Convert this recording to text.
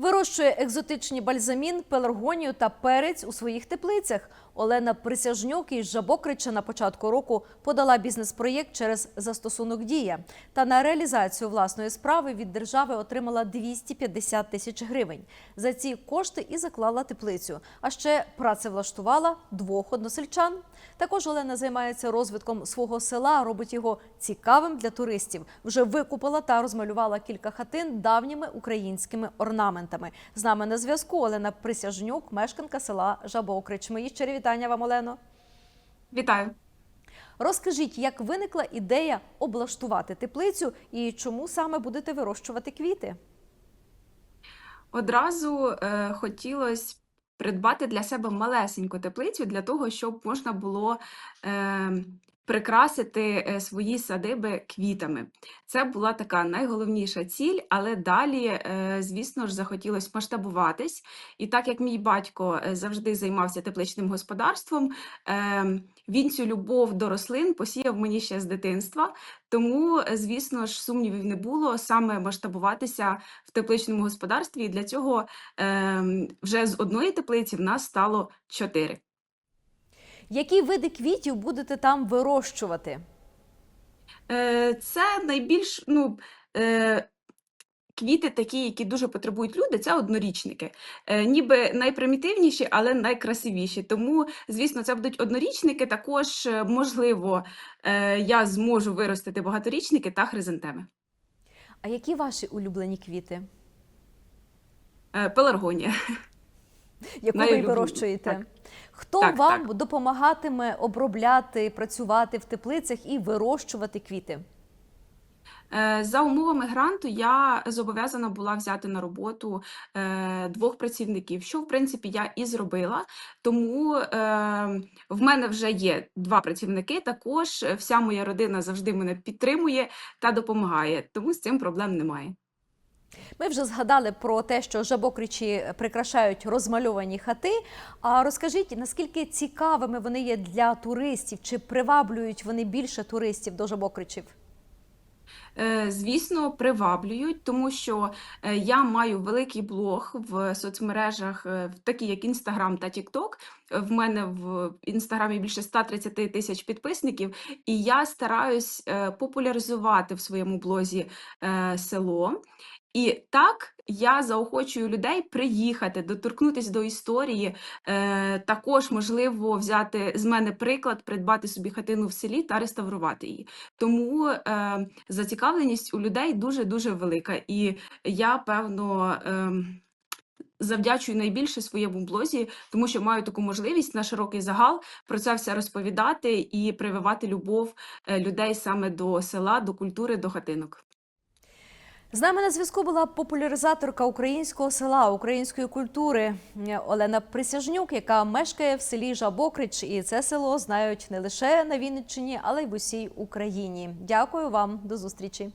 Вирощує екзотичні бальзамін, пеларгонію та перець у своїх теплицях. Олена Присяжнюк із Жабокрича на початку року подала бізнес-проєкт через застосунок Дія. Та на реалізацію власної справи від держави отримала 250 тисяч гривень. За ці кошти і заклала теплицю. А ще працевлаштувала двох односельчан. Також Олена займається розвитком свого села, робить його цікавим для туристів. Вже викупила та розмалювала кілька хатин давніми українськими орнаментами. З нами на зв'язку Олена Присяжнюк, мешканка села Жабокрич. Мої щирі вітання вам, Олено. Вітаю. Розкажіть, як виникла ідея облаштувати теплицю і чому саме будете вирощувати квіти? Одразу е, хотілося придбати для себе малесеньку теплицю для того, щоб можна було е, прикрасити е, свої садиби квітами. Це була така найголовніша ціль, але далі, е, звісно ж, захотілося масштабуватись. І так як мій батько е, завжди займався тепличним господарством, е, він цю любов до рослин посіяв мені ще з дитинства. Тому, звісно ж, сумнівів не було саме масштабуватися в тепличному господарстві. І для цього ем, вже з одної теплиці в нас стало чотири. Які види квітів будете там вирощувати? Е, Це найбільш ну, е, квіти, такі, які дуже потребують люди, це однорічники. Е, Ніби найпримітивніші, але найкрасивіші. Тому, звісно, це будуть однорічники. Також, можливо, я зможу виростити багаторічники та хризантеми. А які ваші улюблені квіти? Пеларгонія. Яку ви вирощуєте? так. Хто Так, вам так. допомагатиме обробляти, працювати в теплицях і вирощувати квіти? Е, За умовами гранту я зобов'язана була взяти на роботу е, двох працівників, що в принципі я і зробила. Тому е, в мене вже є два працівники. Також вся моя родина завжди мене підтримує та допомагає, тому з цим проблем немає. Ми вже згадали про те, що жабокричі прикрашають розмальовані хати. А розкажіть, наскільки цікавими вони є для туристів? Чи приваблюють вони більше туристів до жабокричів? Е, Звісно, приваблюють, тому що е, я маю великий блог в соцмережах, е, такі як Інстаграм та Тікток. В мене в інстаграмі більше 130 тисяч підписників, і я стараюсь популяризувати в своєму блозі село. І так я заохочую людей приїхати, доторкнутися до історії. Е, також можливо взяти з мене приклад, придбати собі хатину в селі та реставрувати її. Тому е, зацікавленість у людей дуже дуже велика. І я певно. ем, Завдячую найбільше своєму блозі, тому що маю таку можливість на широкий загал про це все розповідати і прививати любов е, людей саме до села, до культури, до хатинок. З нами на зв'язку була популяризаторка українського села, української культури Олена Присяжнюк, яка мешкає в селі Жабокрич. І це село знають не лише на Вінниччині, але й в усій Україні. Дякую вам, до зустрічі.